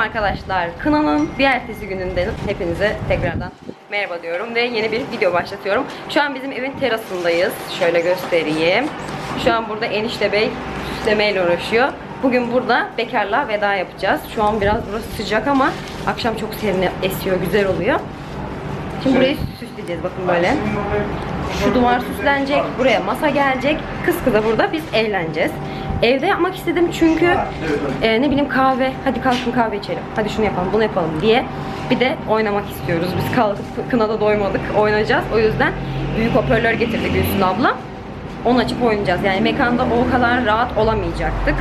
Arkadaşlar. Kınanın bir ertesi gününden hepinize tekrardan merhaba diyorum ve yeni bir video başlatıyorum. Şu an bizim evin terasındayız. Şöyle göstereyim. Şu an burada enişte bey süslemeyle uğraşıyor. Bugün burada bekarlığa veda yapacağız. Şu an biraz burası sıcak ama akşam çok serin esiyor, güzel oluyor. Şimdi burayı süsleyeceğiz bakın böyle. Şu duvar süslenecek, buraya masa gelecek. Kız kıza burada biz eğleneceğiz. Evde yapmak istedim çünkü e, ne bileyim kahve, hadi kalkın kahve içelim, hadi şunu yapalım, bunu yapalım diye. Bir de oynamak istiyoruz. Biz kalkıp kınada doymadık, oynayacağız. O yüzden büyük hoparlör getirdi Gülsün abla. Onu açıp oynayacağız. Yani mekanda o kadar rahat olamayacaktık.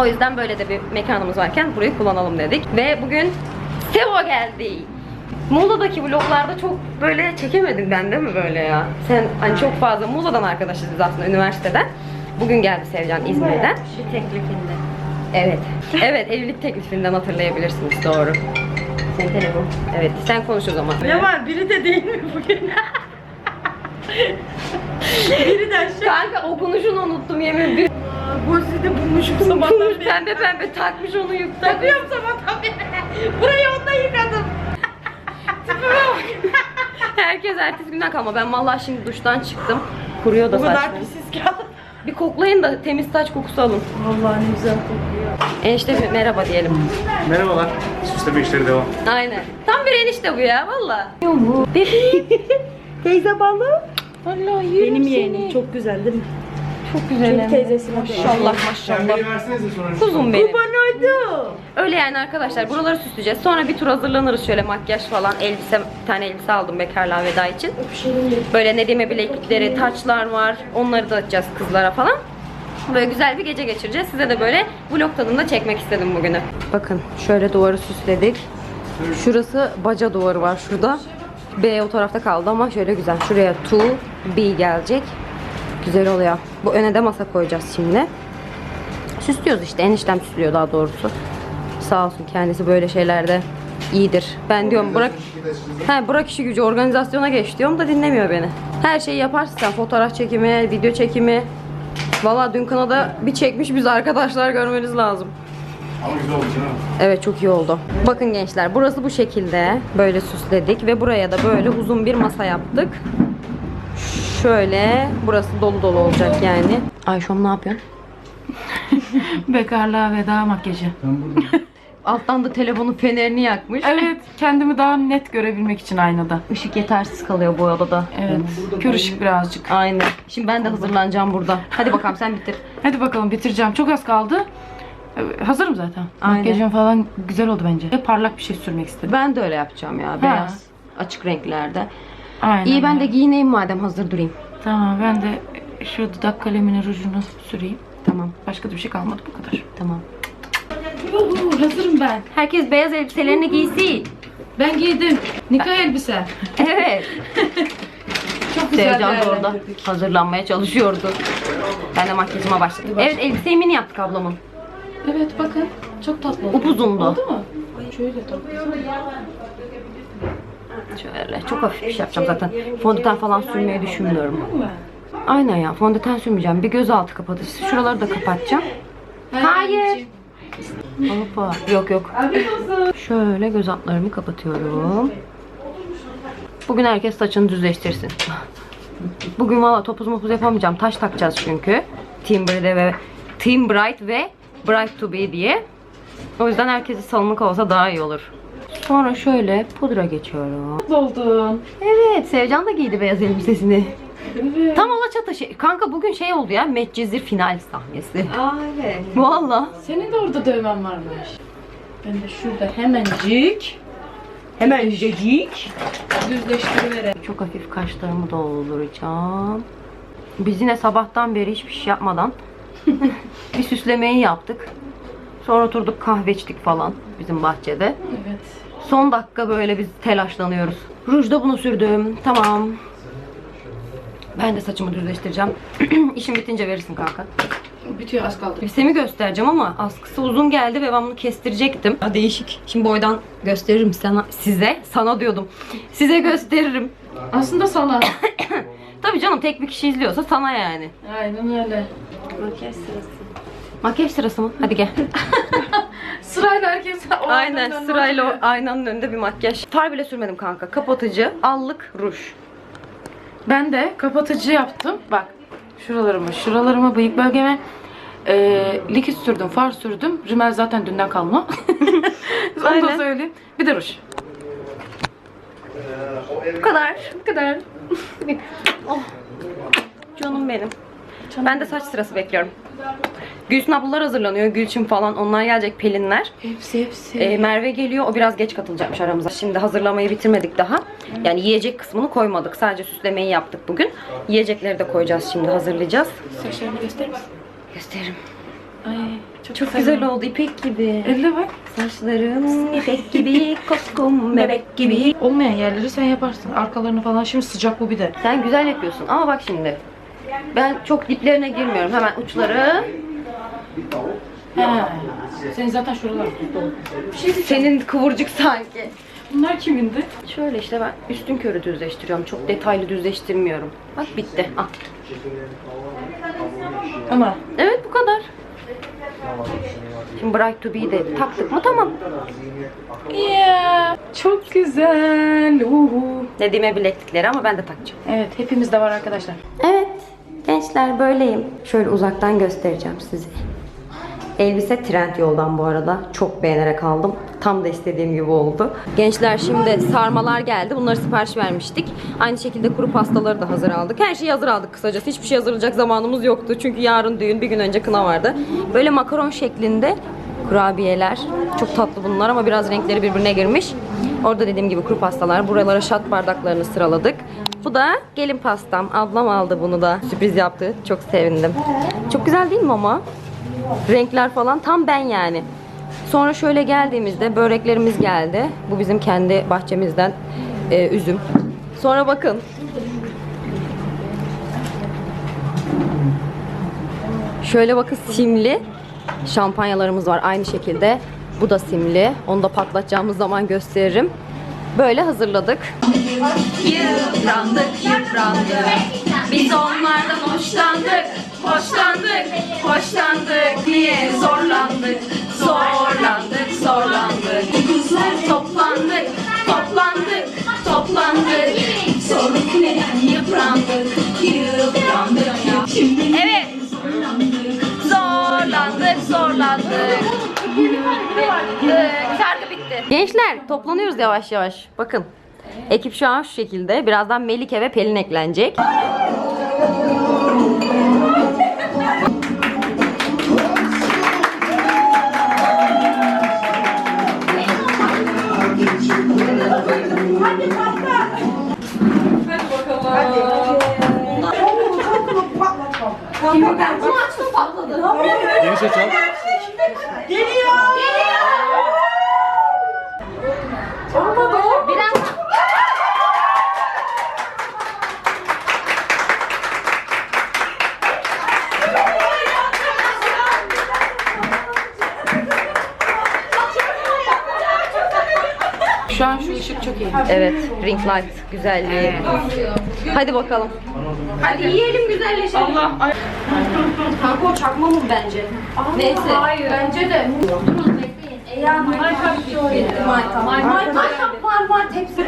O yüzden böyle de bir mekanımız varken burayı kullanalım dedik. Ve bugün Sevo geldi. Muğla'daki vloglarda çok böyle çekemedim ben değil mi böyle ya? Sen hani çok fazla Muğla'dan arkadaşız biz aslında üniversiteden. Bugün geldi Sevcan İzmir'den. Bir teklifinde. Evet. Evet evlilik teklifinden hatırlayabilirsiniz doğru. Senin telefon. Evet sen konuş o zaman. Ne var? Biri de değil mi bugün? Biri de aşağı. Kanka okunuşunu unuttum yemin bir Gozide bulmuşum sabahtan beri. pembe pembe takmış onu yükten. Takıyorum sabahtan beri. Burayı onunla yıkadım. Herkes ertesi günden kalma. Ben vallahi şimdi duştan çıktım. Kuruyor da Bu kadar pisiz kaldı. Bir koklayın da temiz saç kokusu alın. Vallahi ne güzel kokuyor. Enişte bir merhaba diyelim. Merhabalar. Süsleme işleri devam. Aynen. Tam bir enişte bu ya valla. Teyze balı. Vallahi Benim yeğenim çok güzel değil mi? Çok güzel. Çünkü teyzesine Maşallah maşallah. versenize sonra. Kuzum benim. Banaydı. Öyle yani arkadaşlar buraları süsleyeceğiz. Sonra bir tur hazırlanırız şöyle makyaj falan. Elbise, bir tane elbise aldım bekarlığa veda için. Böyle Nedim'e bileklikleri, taçlar var. Onları da açacağız kızlara falan. Böyle güzel bir gece geçireceğiz. Size de böyle vlog tadında çekmek istedim bugünü. Bakın şöyle duvarı süsledik. Şurası baca duvarı var şurada. B o tarafta kaldı ama şöyle güzel. Şuraya to B gelecek. Güzel oluyor. Bu öne de masa koyacağız şimdi. Süslüyoruz işte. Eniştem süslüyor daha doğrusu. Sağ olsun kendisi böyle şeylerde iyidir. Ben diyorum bırak He bırak işi gücü organizasyona geç diyorum da dinlemiyor beni. Her şeyi yaparsın sen fotoğraf çekimi, video çekimi. Valla dün kanada bir çekmiş biz arkadaşlar görmeniz lazım. Ama güzel oldu canım. Evet çok iyi oldu. Bakın gençler burası bu şekilde. Böyle süsledik ve buraya da böyle uzun bir masa yaptık. Şöyle burası dolu dolu olacak yani. Ayşom ne yapıyorsun? Bekarlığa veda makyajı. Alttan da telefonun fenerini yakmış. Evet, kendimi daha net görebilmek için aynada. Işık yetersiz kalıyor bu odada. Evet, kör ışık birazcık. Aynen. Şimdi ben de hazırlanacağım burada. Hadi bakalım sen bitir. Hadi bakalım bitireceğim. Çok az kaldı. Ee, Hazırım zaten. Aynen. Makyajım falan güzel oldu bence. Ve parlak bir şey sürmek istedim. Ben de öyle yapacağım ya. Beyaz. Açık renklerde. Aynen. İyi ben de giyineyim madem hazır durayım. Tamam, ben de şu dudak kaleminin rujunu süreyim. Tamam. Başka da bir şey kalmadı bu kadar. Tamam. Hazırım ben. Herkes beyaz elbiselerini giysin. Ben giydim. Nikah elbise. Evet. Çok güzel Sevcan da orada değerlendirdik. hazırlanmaya çalışıyordu. Ben de makyajıma başladım. Evet elbiseyi mini yaptık ablamın. Evet bakın. Çok tatlı oldu. Upuzundu. Oldu mu? Şöyle tatlı. Şöyle çok hafif bir şey yapacağım zaten. Fondöten falan sürmeyi düşünmüyorum. Aynen ya fondöten sürmeyeceğim. Bir göz altı kapatıcısı. Şuraları da kapatacağım. Hayır. Hoppa. Yok yok. Şöyle göz altlarımı kapatıyorum. Bugün herkes saçını düzleştirsin. Bugün valla topuz mopuz yapamayacağım. Taş takacağız çünkü. Timber'de ve Team Bright ve Bright to be diye. O yüzden herkesi salınık olsa daha iyi olur. Sonra şöyle pudra geçiyorum. Oldum. Evet, Sevcan da giydi beyaz elbisesini. Evet. Tam Alaçatı şey. Kanka bugün şey oldu ya, Medcezir final sahnesi. Aa evet. Valla. Senin de orada dövmen varmış. Ben de şurada hemencik Hemen cecik. düzleştiriverem. Çok hafif kaşlarımı dolduracağım. Biz yine sabahtan beri hiçbir şey yapmadan bir süslemeyi yaptık. Sonra oturduk kahve içtik falan bizim bahçede. Evet. Son dakika böyle biz telaşlanıyoruz. Rujda bunu sürdüm. Tamam. Ben de saçımı düzleştireceğim. İşim bitince verirsin kanka. Bitiyor az kaldı. Elbisemi göstereceğim ama askısı uzun geldi ve ben bunu kestirecektim. Ya değişik. Şimdi boydan gösteririm sana, size. Sana diyordum. Size gösteririm. Aslında sana. Tabii canım tek bir kişi izliyorsa sana yani. Aynen öyle. Makyaj sırası. Makyaj sırası mı? Hadi gel. Sırayla herkes o Aynen sırayla o aynanın önünde bir makyaj. Far bile sürmedim kanka. Kapatıcı, allık, ruj. Ben de kapatıcı yaptım. Bak şuralarıma, şuralarıma, bıyık bölgeme e, likit sürdüm, far sürdüm. Rimel zaten dünden kalma. Onu da Aynen. söyleyeyim. Bir de ruj. Bu kadar. Bu kadar. Canım benim. Ben de saç sırası bekliyorum. Gülsün ablalar hazırlanıyor. Gülçin falan. Onlar gelecek Pelinler. Hepsi hepsi. Ee, Merve geliyor. O biraz geç katılacakmış aramıza. Şimdi hazırlamayı bitirmedik daha. Yani yiyecek kısmını koymadık. Sadece süslemeyi yaptık bugün. Yiyecekleri de koyacağız şimdi. Hazırlayacağız. Saçlarını gösterir misin? Gösteririm. Ay çok, Çok güzel oldu. ipek gibi. Elle bak. Saçlarım ipek gibi. Koskum bebek gibi. Olmayan yerleri sen yaparsın. Arkalarını falan. Şimdi sıcak bu bir de. Sen güzel yapıyorsun. Ama bak şimdi. Ben çok diplerine girmiyorum. Hemen uçları. He. Senin zaten şuralar dolu. Senin kıvırcık sanki. Bunlar kimindi? Şöyle işte ben üstün körü düzleştiriyorum. Çok detaylı düzleştirmiyorum. Bak bitti. Ah. Ama Evet bu kadar. Şimdi Bright to Be'yi de taktık mı tamam. Yeah. Çok güzel. Uhu. Dediğime bileklikleri ama ben de takacağım. Evet hepimiz de var arkadaşlar. Evet gençler böyleyim. Şöyle uzaktan göstereceğim size. Elbise trend yoldan bu arada. Çok beğenerek aldım. Tam da istediğim gibi oldu. Gençler şimdi sarmalar geldi. Bunları sipariş vermiştik. Aynı şekilde kuru pastaları da hazır aldık. Her şeyi hazır aldık kısacası. Hiçbir şey hazırlayacak zamanımız yoktu. Çünkü yarın düğün, bir gün önce kına vardı. Böyle makaron şeklinde kurabiyeler. Çok tatlı bunlar ama biraz renkleri birbirine girmiş. Orada dediğim gibi kuru pastalar. Buralara şat bardaklarını sıraladık. Bu da gelin pastam. Ablam aldı bunu da. Sürpriz yaptı. Çok sevindim. Çok güzel değil mi ama? Renkler falan tam ben yani. Sonra şöyle geldiğimizde böreklerimiz geldi. Bu bizim kendi bahçemizden e, üzüm. Sonra bakın. Şöyle bakın simli şampanyalarımız var aynı şekilde. Bu da simli. Onu da patlatacağımız zaman gösteririm. Böyle hazırladık. Yıprandık, yıprandık. Biz onlardan hoşlandık, hoşlandık, hoşlandık. Niye zorlandık, zorlandık, zorlandık. Kızlar toplandık, toplandık, toplandık. Sorun ne? Yıprandık, yıprandık. Evet. Zorlandık, zorlandık. Şarkı bitti. Gençler toplanıyoruz yavaş yavaş. Bakın. Ekip şu an şu şekilde. Birazdan Melike ve Pelin eklenecek. 김백한 중앙 추방 거든. 김백한. 예리요. 예리요. Evet, ring light güzelliği. Hadi bakalım. Hadi yiyelim güzelleşelim. Allah. Kanka o çakma mı bence? Neyse. Hayır. Bence de. Maytap var var tepsi.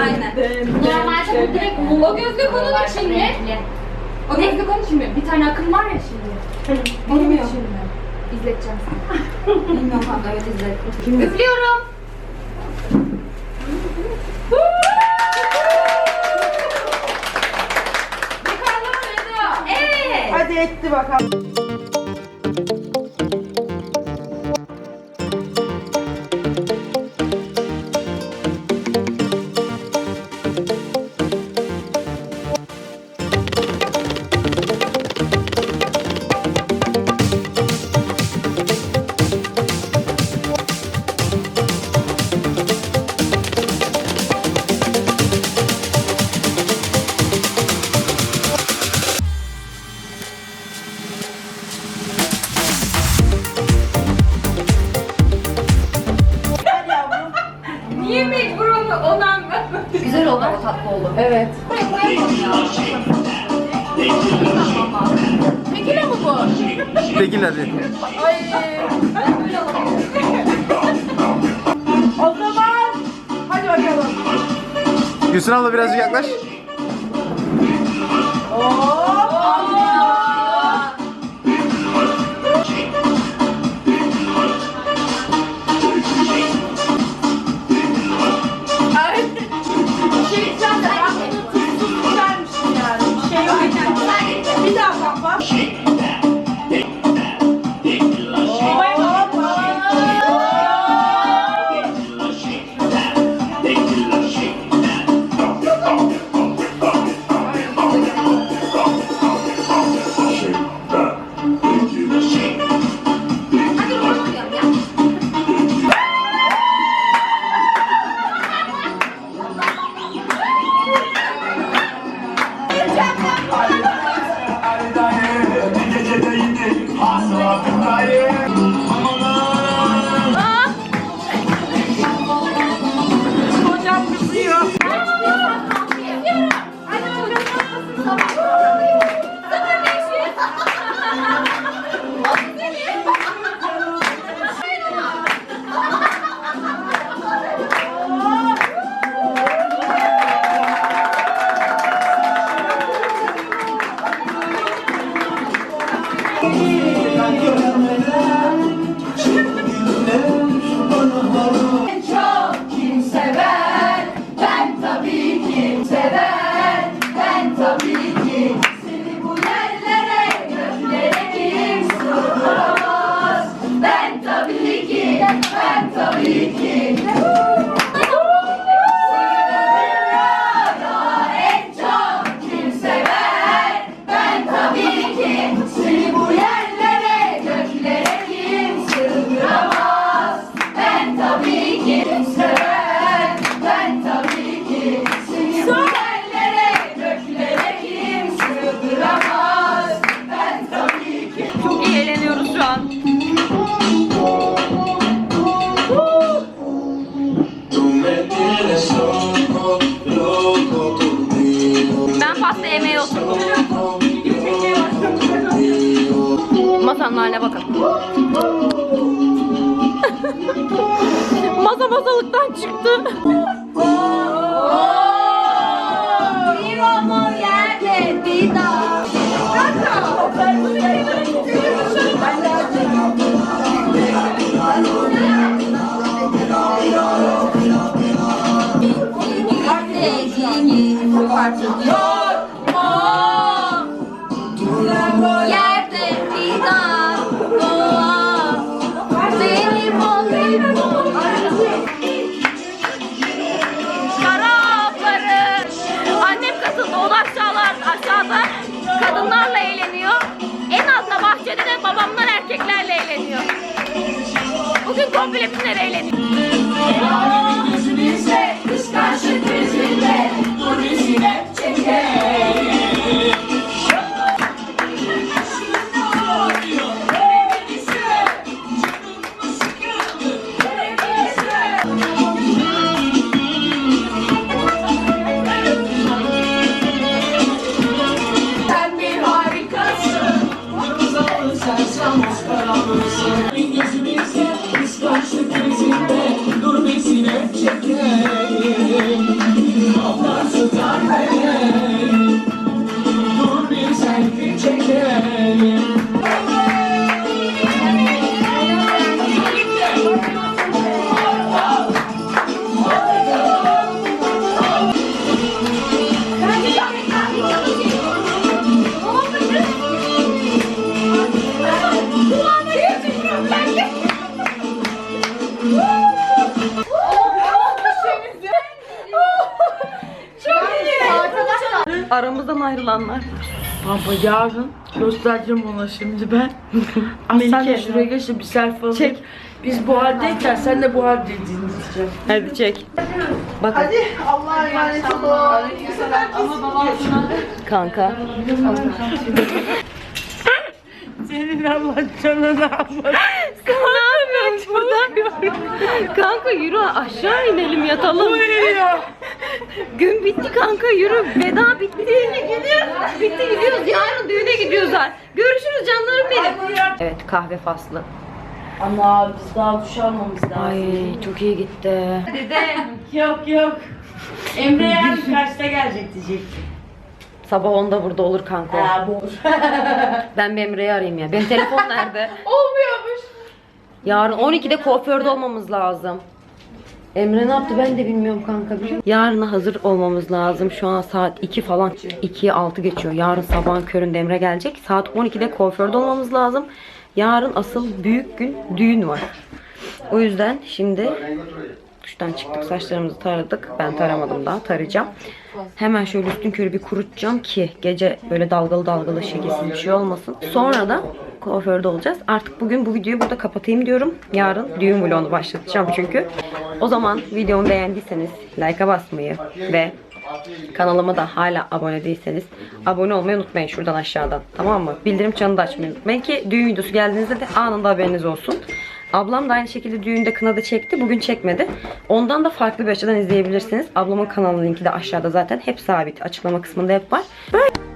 Aynen. Normalde bu direkt o gözlük onun için mi? O gözlük onun için mi? Bir tane akım var ya şimdi. Onun için mi? İzleteceğim sana. Bilmiyorum kanka evet izledim. Üflüyorum. Yukarıdan Veda. Evet. Hadi etti bakalım. Evet. Tekile mi bu? Çekil hadi. O zaman hadi bakalım. Gülsün abla birazcık yaklaş. Bir Bir daha haline bakın. Masa masalıktan çıktı. Bir babamlar erkeklerle eğleniyor. Bugün komple bizler eğleniyor. Aramızdan ayrılanlar. Baba yarın göstereceğim ona şimdi ben. Ay sen de şuraya geç de bir selfie alayım. Çek. Biz bu haldeyken sen de bu haldeydin diyeceğim. Hadi çek. Bakın Allah'a emanet olun. kanka. Senin Allah canını almasın. ne yapıyorsun burada? kanka yürü aşağı inelim yatalım. Gün bitti kanka yürü. Veda bitti. Gidiyoruz. Bitti gidiyoruz. Yarın düğüne gidiyoruz. Görüşürüz canlarım benim. Evet kahve faslı. Ama biz daha duş almamız lazım. Ay çok iyi gitti. Yok yok. Emre yani kaçta gelecek diyecektim. Sabah 10'da burada olur kanka. Ha bu olur. Ben bir Emre'yi arayayım ya. Benim telefon nerede? Olmuyormuş. Yarın 12'de kuaförde olmamız lazım. Emre ne yaptı ben de bilmiyorum kanka? Yarına hazır olmamız lazım. Şu an saat 2 falan. 2'ye 6 geçiyor. Yarın sabahın köründe Emre gelecek. Saat 12'de kuaförde olmamız lazım. Yarın asıl büyük gün düğün var. O yüzden şimdi duştan çıktık saçlarımızı taradık. Ben taramadım daha tarayacağım. Hemen şöyle üstün körü bir kurutacağım ki gece böyle dalgalı dalgalı şekilsiz bir şey olmasın. Sonra da kuaförde olacağız. Artık bugün bu videoyu burada kapatayım diyorum. Yarın düğün vlogunu başlatacağım çünkü. O zaman videomu beğendiyseniz like'a basmayı ve kanalıma da hala abone değilseniz abone olmayı unutmayın şuradan aşağıdan. Tamam mı? Bildirim çanını da açmayı unutmayın ki düğün videosu geldiğinizde de anında haberiniz olsun. Ablam da aynı şekilde düğünde kınada çekti. Bugün çekmedi. Ondan da farklı bir açıdan izleyebilirsiniz. Ablamın kanalının linki de aşağıda zaten. Hep sabit. Açıklama kısmında hep var. Böyle